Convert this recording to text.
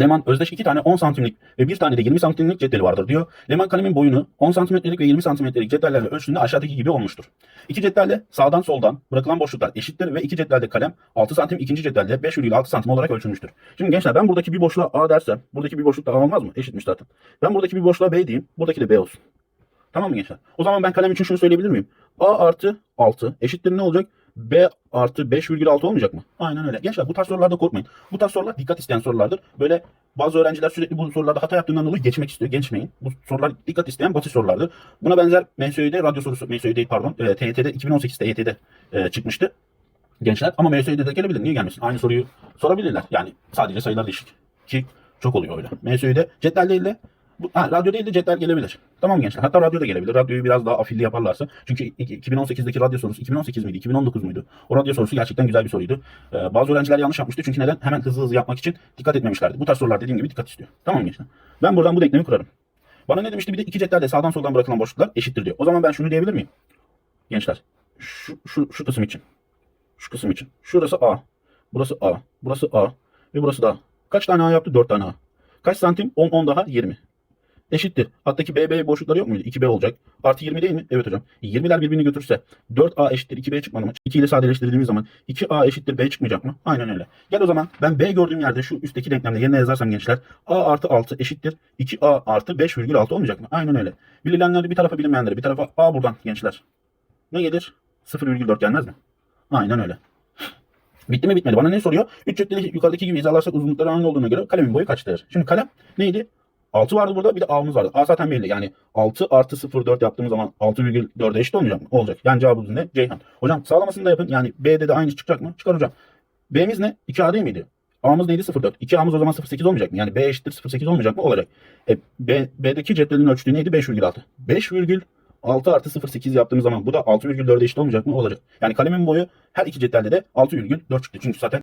Leman özdeş iki tane 10 santimlik ve bir tane de 20 santimlik cetveli vardır diyor. Leman kalemin boyunu 10 santimetrelik ve 20 santimetrelik cetvellerle ölçtüğünde aşağıdaki gibi olmuştur. İki cetvelde sağdan soldan bırakılan boşluklar eşittir ve iki cetvelde kalem 6 santim, ikinci cetvelde 5,6 santim olarak ölçülmüştür. Şimdi gençler ben buradaki bir boşluğa A dersem buradaki bir boşluk da A olmaz mı? Eşitmiş zaten. Ben buradaki bir boşluğa B diyeyim. Buradaki de B olsun. Tamam mı gençler? O zaman ben kalem için şunu söyleyebilir miyim? A artı 6 eşittir ne olacak? B artı 5,6 olmayacak mı? Aynen öyle. Gençler bu tarz sorularda korkmayın. Bu tarz sorular dikkat isteyen sorulardır. Böyle bazı öğrenciler sürekli bu sorularda hata yaptığından dolayı geçmek istiyor. Geçmeyin. Bu sorular dikkat isteyen basit sorulardır. Buna benzer MSÜ'de radyo sorusu, MSÜ değil pardon, e, TYT'de 2018 TYT'de e, çıkmıştı. Gençler ama MSÜ'de de gelebilir. Niye gelmesin? Aynı soruyu sorabilirler. Yani sadece sayılar değişik. Ki çok oluyor öyle. MSÜ'de cetvel değil de bu, ha, radyo değil de cetvel gelebilir. Tamam gençler. Hatta radyo da gelebilir. Radyoyu biraz daha afilli yaparlarsa. Çünkü iki- 2018'deki radyo sorusu 2018 miydi? 2019 muydu? O radyo sorusu gerçekten güzel bir soruydu. Ee, bazı öğrenciler yanlış yapmıştı. Çünkü neden? Hemen hızlı hızlı yapmak için dikkat etmemişlerdi. Bu tarz sorular dediğim gibi dikkat istiyor. Tamam gençler? Ben buradan bu denklemi kurarım. Bana ne demişti? Bir de iki cetvelde sağdan soldan bırakılan boşluklar eşittir diyor. O zaman ben şunu diyebilir miyim? Gençler. Şu, şu, şu kısım için. Şu kısım için. Şurası A. Burası A. Burası A. Ve burası da. Kaç tane A yaptı? 4 tane A. Kaç santim? 10, 10 daha 20. Eşittir. Alttaki BB boşlukları yok muydu? 2B olacak. Artı 20 değil mi? Evet hocam. 20'ler birbirini götürse 4A eşittir 2B çıkmalı mı? 2 ile sadeleştirdiğimiz zaman 2A eşittir B çıkmayacak mı? Aynen öyle. Gel o zaman ben B gördüğüm yerde şu üstteki denklemde yerine yazarsam gençler A artı 6 eşittir 2A artı 5,6 olmayacak mı? Aynen öyle. Bilinenleri bir tarafa bilinmeyenleri bir tarafa A buradan gençler. Ne gelir? 0,4 gelmez mi? Aynen öyle. Bitti mi bitmedi. Bana ne soruyor? Üç cetveli yukarıdaki gibi hizalarsak uzunlukları aynı olduğuna göre kalemin boyu kaçtır? Şimdi kalem neydi? 6 vardı burada bir de A'mız vardı. A zaten belli. Yani 6 artı 0,4 yaptığımız zaman 6,4'e eşit olmayacak mı? Olacak. Yani cevabımız ne? Ceyhan. Hocam sağlamasını da yapın. Yani B'de de aynı çıkacak mı? Çıkar hocam. B'miz ne? 2A değil miydi? A'mız neydi? 0,4. 2A'mız o zaman 0,8 olmayacak mı? Yani B eşittir 0,8 olmayacak mı? Olacak. E, B, B'deki cetvelin ölçtüğü neydi? 5,6. 5,6 artı 0,8 yaptığımız zaman bu da 6,4'e eşit olmayacak mı? Olacak. Yani kalemin boyu her iki cetvelde de 6,4 çıktı. Çünkü zaten